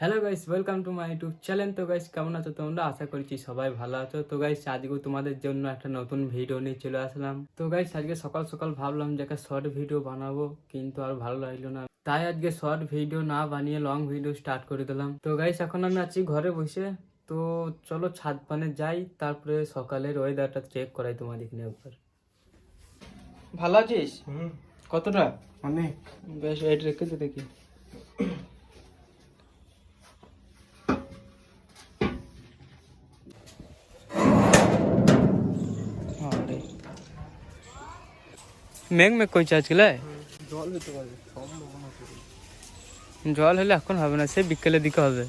Hello guys welcome to my YouTube channel তো guys কেমন আছো তোমরা? আশা করছি সবাই ভালো আছো। তো গাইস আজকেও তোমাদের জন্য একটা নতুন ভিডিও নিয়ে চলে আসলাম। তো গাইস আজকে সকাল সকাল ভাবলাম যে একটা শর্ট ভিডিও বানাবো কিন্তু আর ভালো লাগল না। তাই আজকে শর্ট ভিডিও না বানিয়ে লং ভিডিও স্টার্ট করে দিলাম। তো গাইস এখন আমি আছি ঘরে বসে। তো চলো ছাদ পানে যাই তারপরে সকালের ওয়েদারটা চেক করাই তোমাদের এখানে একবার ভালো আছিস? কতটা? অনেক। বেশ এটা রেখেছে দেখি। মেঘ মেঘ কইছে আজকে জল হতে পারে জল হলে এখন হবে না সে বিকেলের দিকে হবে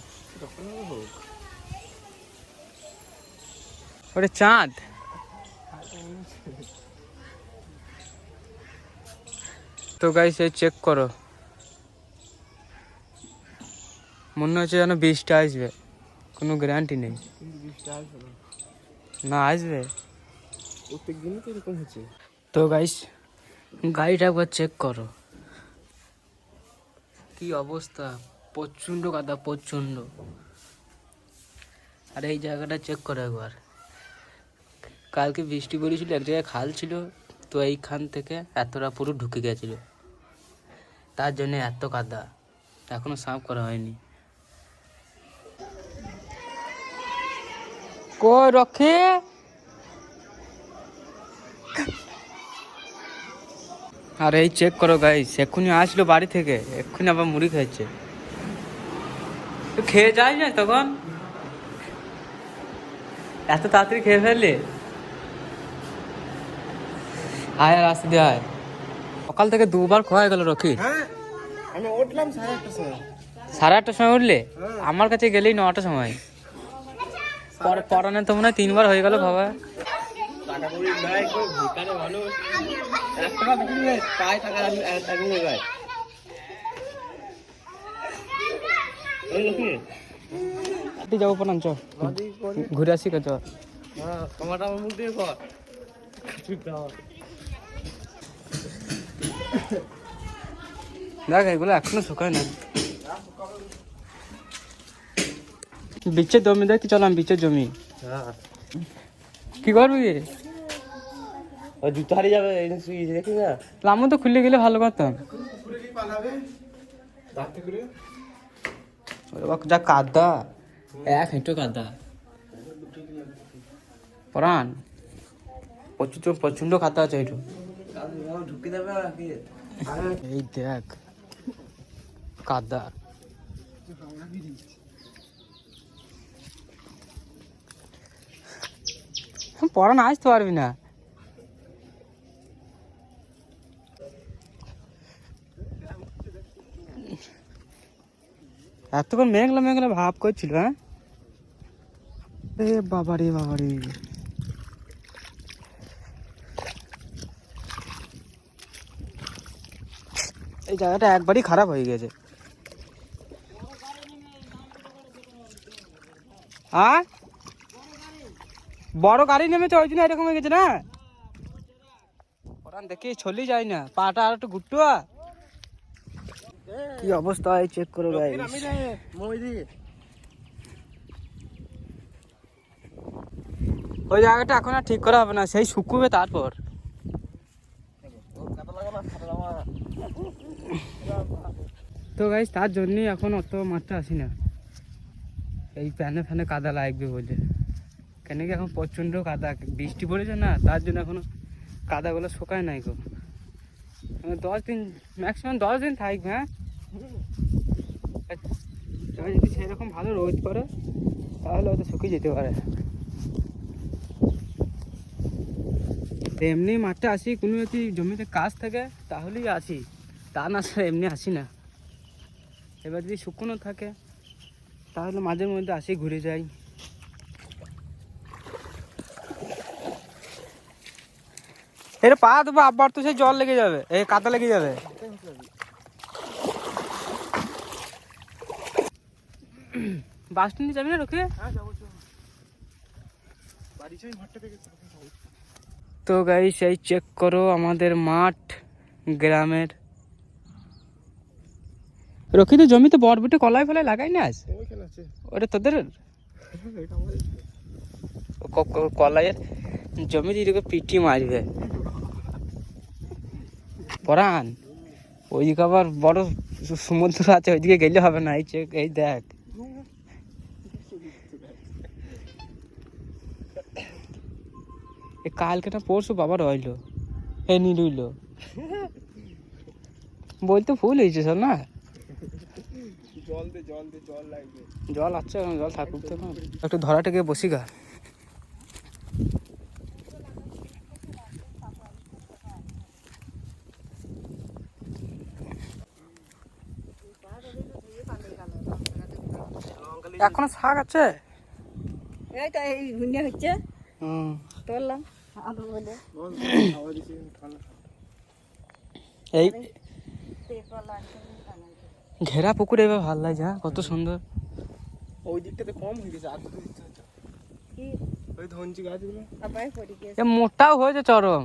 ওটা চাঁদ তো গাইস এই চেক করো মনে হচ্ছে যেন বৃষ্টি আসবে কোনো গ্যারান্টি নেই না আসবে তো গাইস গাড়িটা একবার চেক করো। কি অবস্থা? প্রচণ্ড কাদা প্রচণ্ড। আর এই জায়গাটা চেক করো একবার। কালকে বৃষ্টি পড়েছিল, এক জায়গায় খাল ছিল, তো এইখান থেকে এতটা পুরো ঢুকে গেছিল। তার জন্য এত কাদা এখনও সাফ করা হয়নি। কই রক্ষে? আর এই চেক করো গাইস এক্ষুনি আসলো বাড়ি থেকে এক্ষুনি আবার মুড়ি খাচ্ছে। খেয়ে যাই না তখন? এত তাড়াতাড়ি খেয়ে ফেললে? আয় আর আসতে আয়। সকাল থেকে দুবার খোয়া গেল রকি। হ্যাঁ আমি উঠলাম সাড়ে আটটার সময়। সাড়ে আটটার সময় উঠলে? আমার কাছে গেলেই নটার সময়। পর- পরানে তো মনে হয় তিনবার হয়ে গেল খাওয়া। টাকা করি নাই কেউ ভিকারে মানুষ। এক টাকা বিক্রি নেই পায়ে টাকা টাকা নেই এই লোকে। তুই যাব পরান চ। ঘুরে আসি চ। হ্যাঁ আমার মুখ দিয়ে কর। চুপ দাও দেখ এগুলো এখনও শুকায় না। বিচের জমি দেখতে চলাম বিচের জমি। হ্যাঁ। কি করবি? ও জুতো হারিয়ে যাবে এই শুয়ে দেখি না? লামো তো খুলে গেলে ভালো বাবা, যা কাদা। এক হেঁটো কাদা। পরান প্রচুর প্রচণ্ড কাদা আছে একটু নাকি এই দেখ কাদা। পড়ান আসতে পারবি না। এতক্ষণ মেঘলা মেঘলা ভাব করছিল হ্যাঁ? এ বাবারে বাবারে এই জায়গাটা একবারই খারাপ হয়ে গেছে। হ্যাঁ বড় গাড়ি নেমেছে ওই জন্য এরকম হয়ে গেছে না? ওরান দেখি চলি যায় না। পাটা আর একটু গুট্টুয়া কি অবস্থা এই চেক করে দি ওই জায়গাটা এখন আর ঠিক করা হবে না সেই শুকুবে তারপর। তো গাইস তার জন্যই এখন অত মাঠটা আসি না। এই প্যানে ফ্যানে কাদা লাগবে বলে। কেন কি এখন প্রচণ্ড কাদা? বৃষ্টি পড়েছে না, তার জন্য এখনও কাদাগুলো শুকায় নাই গো। মানে দশ দিন ম্যাক্সিমাম দশ দিন থাকবে হ্যাঁ? যদি সেরকম ভালো রোদ করে, তাহলে হয়তো শুকিয়ে যেতে পারে। এমনি মাঠে আসি, কোনো যদি জমিতে কাজ থাকে, তাহলেই আসি। তা না স্যার এমনি আসি না। এবার যদি শুকনো থাকে, তাহলে মাঝে মধ্যে আসি, ঘুরে যাই। এর পা দেবো আবার তো সেই জল লেগে যাবে। এই কাদা লেগে যাবে। বাস স্ট্যান্ডে যাবি না রোকে? তো গাই সেই চেক করো আমাদের মাঠ, গ্রামের। রকি, তো জমিতে বরবুটে কলাই ফলাই লাগাই না ওটা তোদের? কলাইয়ের জমি দিয়ে এদিকে পিটি মারবে। পরান ওইদিকে আবার বড় সমুদ্র আছে ওইদিকে গেলে হবে না এই চেক এই দেখ। কালকে না পরশু বাবা রইল। এ নি রইল বলতে ফুল হয়েছে সব না। জল দে জল দে জল লাগবে। জল আছে জল থাকুক তো। একটু ধরাটাকে বসি গা এখনও শাক আছে? এইটা এই হচ্ছে। হুম। তুললাম। আলু বলে। এই ঘেরা পুকুর এবার ভালো লাগে হ্যাঁ? কত সুন্দর। ওই দিকটাতে কম হয়ে গেছে আর ওই ধনচি গাছগুলো। আবার পড়ে গেছে। মোটাও হয়েছে চরম।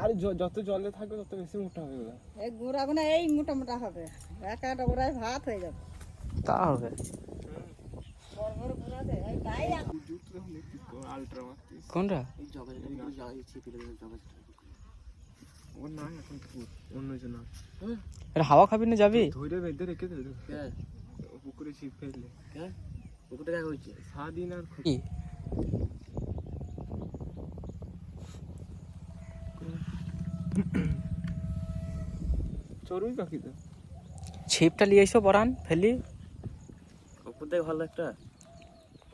আর যত জলে থাকবে তত বেশি মোটা হবে এই গুঁড়াগুলো এই মোটা মোটা হবে। এক একটা গুঁড়ায় ভাত হয়ে যাবে। তা হবে বড় বড় গুঁড়া দে এই গায়ে আলট্রা মারতিস কোনটা? হাওয়া খাবি না যাবি? ধরে বেঁধে রেখে পুকুরে ছিপ ফেললে পুকুরে দেখা সারাদিন আর চড়ুই পাখি তো। ছিপটা নিয়ে এসো বরান ফেলি। পুকুর থেকে ভালো একটা।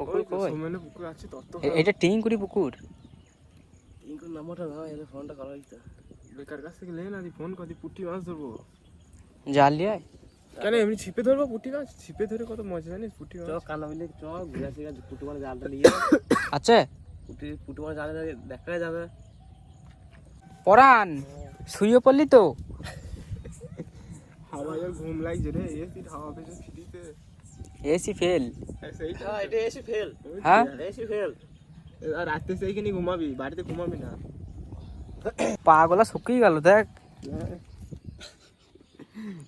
পুকুর কই? সোমেনে পুকুর আছে তত এটা টিঙ্কুরি পুকুর? ইনকুর নাম্বারটা দাও এলে ফোনটা করা হইতো বেকার কাছ থেকে লে না দি ফোন করি পুঁটি মাছ ধরবো। জাল লিয়ে কেন এমনি ছিপে ধরবো পুঁটি মাছ? ছিপে ধরে কত মজা জানিস পুঁটি মাছ? কানা মিলে চ ঘুরে আসি পুটু মানে জালটা নিয়ে আছে? পুটি পুটু মানে জালে দেখা যাবে। পরান শুয়ে পড়লি তো? হাওয়া যা ঘুম লাগছে রে এসি হাওয়া পেছে ফিটিতে এসি ফেল সেইটা হ্যাঁ এটা এসি ফেল হ্যাঁ? এসি ফেল আর রাতে সেইখানে ঘুমাবি বাড়িতে ঘুমাবি না। পাগলা শুকিয়ে গেল দেখ।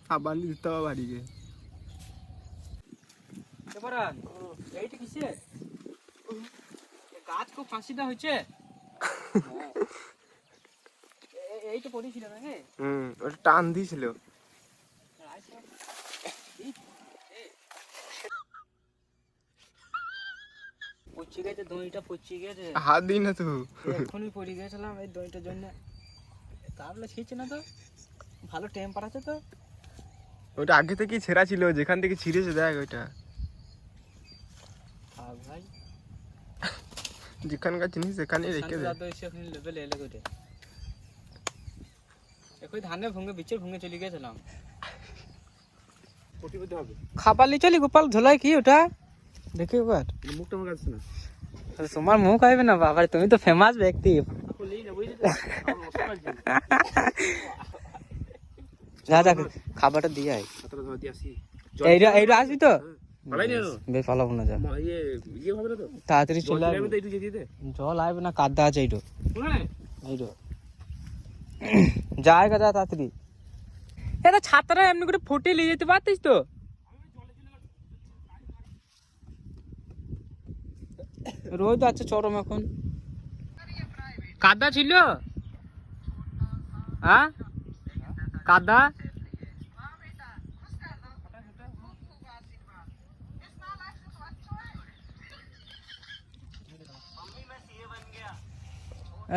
সাবান দিতে হবে বাড়িকে এইটা কিসে? গাছ কো ফাঁসিটা হয়েছে। এইটা পড়েছিল না হুম ওটা টান দিয়েছিল। পচে গেছে দইটা পচে গেছে। হাত দিই না তো এখনই পড়ে গেছিলাম এই দইটার জন্য। তাহলে ছিঁচে না তো? ভালো টেম্পার আছে তো? ওটা আগে থেকেই ছেঁড়া ছিল যেখান থেকে ছিঁড়েছে দেখ ওইটা। ভাই। যেখানকার জিনিস সেখানেই রেখে দে। এসে লেভেল এলে করে এখন ধানে ভঙ্গে বিচের ভঙ্গে চলে গেছিলাম। খাবার লি চলি গোপাল ঝোলাই কি ওটা? দেখি একবার। মুখটা আমার কাছে না তোমার মুখ আসবে না বাবা তুমি তো ফেমাস ব্যক্তি। যা যা খাবারটা দিয়ে আয়। এইটা এইটা আসবি তো? বেশ পালাবো না যা। মা- ইয়ে ইয়ে হবে না তাড়াতাড়ি চলে আসবে আমি তো একটু যেতে দে জল আসবে না কাদা আছে এইটো এইটো তাড়াতাড়ি। এটা ছাতাটা এমনি করে ফুটে নিয়ে যেতে পারতিস তো? রোদ আছে চরম এখন। কাদা ছিল? হ্যাঁ? কাদা?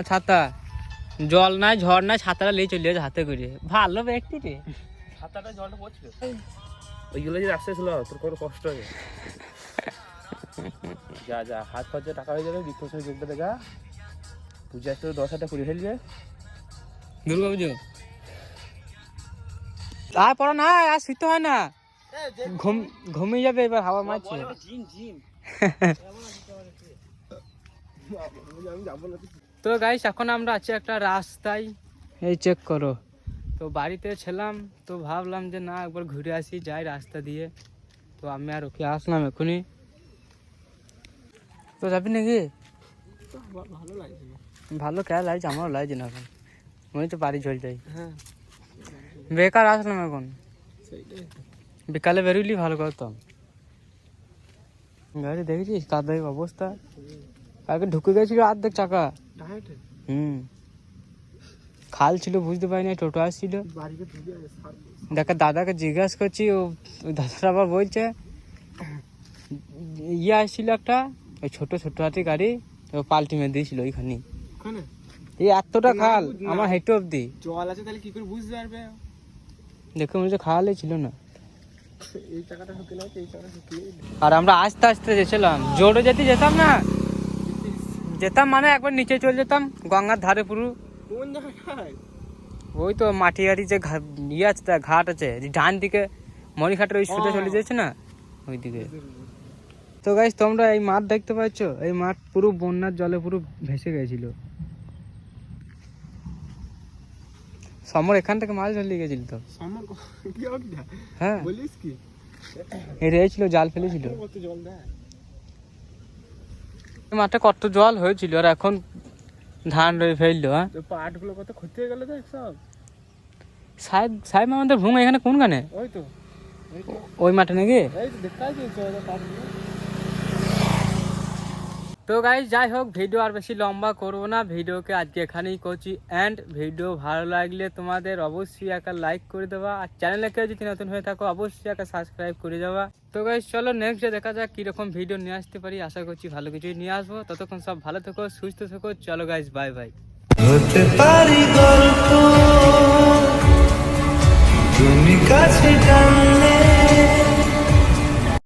ছাতা। জল নাই ঝড় নাই ছাতাটা নিয়ে চলে যাচ্ছে হাতে করে। ভালো ব্যক্তি রে। হাতটা জলটা পড়ছিল। ওইগুলো যদি আসতে ছিল তোর কোনো কষ্ট হবে। যা যা হাত খরচা টাকা হয়ে যাবে বিক্ষোভ সঙ্গে যোগটা দেখা পূজা আসতে দশ হাজার কুড়ি ফেলবে। দুর্গা পুজো আর পড়া না আর শীত হয় না। ঘুম ঘুমিয়ে যাবে এবার হাওয়া মারছে। তো গাইস এখন আমরা আছি একটা রাস্তায়। এই চেক করো। তো বাড়িতে ছিলাম তো ভাবলাম যে না একবার ঘুরে আসি যাই রাস্তা দিয়ে। তো আমি আর ওকে আসলাম এখনই তো যাবি নাকি? ভালো লাগছে ভালো কে লাগছে আমারও লাগছে না এখন। মনে তো বাড়ি চল যাই। হ্যাঁ। বেকার আসলাম এখন? বিকালে বেরোলি ভালো করতাম গাড়ি দেখেছিস কাদাই অবস্থা? কালকে ঢুকে গেছিল অর্ধেক চাকা। হুম। খাল ছিল বুঝতে পারিনি টোটো আসছিল। দেখা দাদাকে জিজ্ঞাসা করছি ও দাদাটা আবার বলছে ইয়ে আসছিল একটা ওই ছোট ছোট হাতি গাড়ি ও পাল্টি মেরে দিয়েছিল ওইখানে। এই এতটা খাল আমার হেঁটে অব্দি জল আছে তাহলে কি করে বুঝতে পারবে? দেখে মনে হচ্ছে খাওয়ালে ছিল না। আর আমরা আস্তে আস্তে যেছিলাম। জোরে যেতে যেতাম না। যেতাম মানে একবার নিচে চলে যেতাম গঙ্গার ধারে পুরো। ওই তো মাটিয়ারি যে ইয়ে আছে ঘাট আছে ডান দিকে মণিঘাটের ওই সোজা চলে যাচ্ছে না ওই দিকে তো গাইস তোমরা এই মাঠ দেখতে পাচ্ছ? এই মাঠ পুরো বন্যার জলে পুরো ভেসে গেছিল। সমর এখান থেকে মাছ ধরে গেছিল তো? হ্যাঁ। বলিস কি? রয়েছিল জাল ফেলেছিল। কত জল মাঠে কত জল হয়েছিল আর এখন ধান রয়ে ফেলল হ্যাঁ? তো পাটগুলো কত ক্ষতি হয়ে গেল দেখ সব। সাহেব সাহেব আমাদের ভুঙ এখানে কোন গানে ওই তো। ওই মাঠে নাকি? এই তো দেখতে তো গাইজ যাই হোক ভিডিও আর বেশি লম্বা করব না। ভিডিওকে আজকে এখানেই করছি অ্যান্ড ভিডিও ভালো লাগলে তোমাদের অবশ্যই একটা লাইক করে দেওয়া আর চ্যানেলে কেউ যদি নতুন হয়ে থাকো, অবশ্যই একটা সাবস্ক্রাইব করে দেওয়া তো গাইজ চলো নেক্সট ডে দেখা যাক কীরকম ভিডিও নিয়ে আসতে পারি। আশা করছি ভালো কিছুই নিয়ে আসব। ততক্ষণ সব ভালো থেকো, সুস্থ থেকো। চলো গাইজ বাই বাই গল্প। তুমি কাছে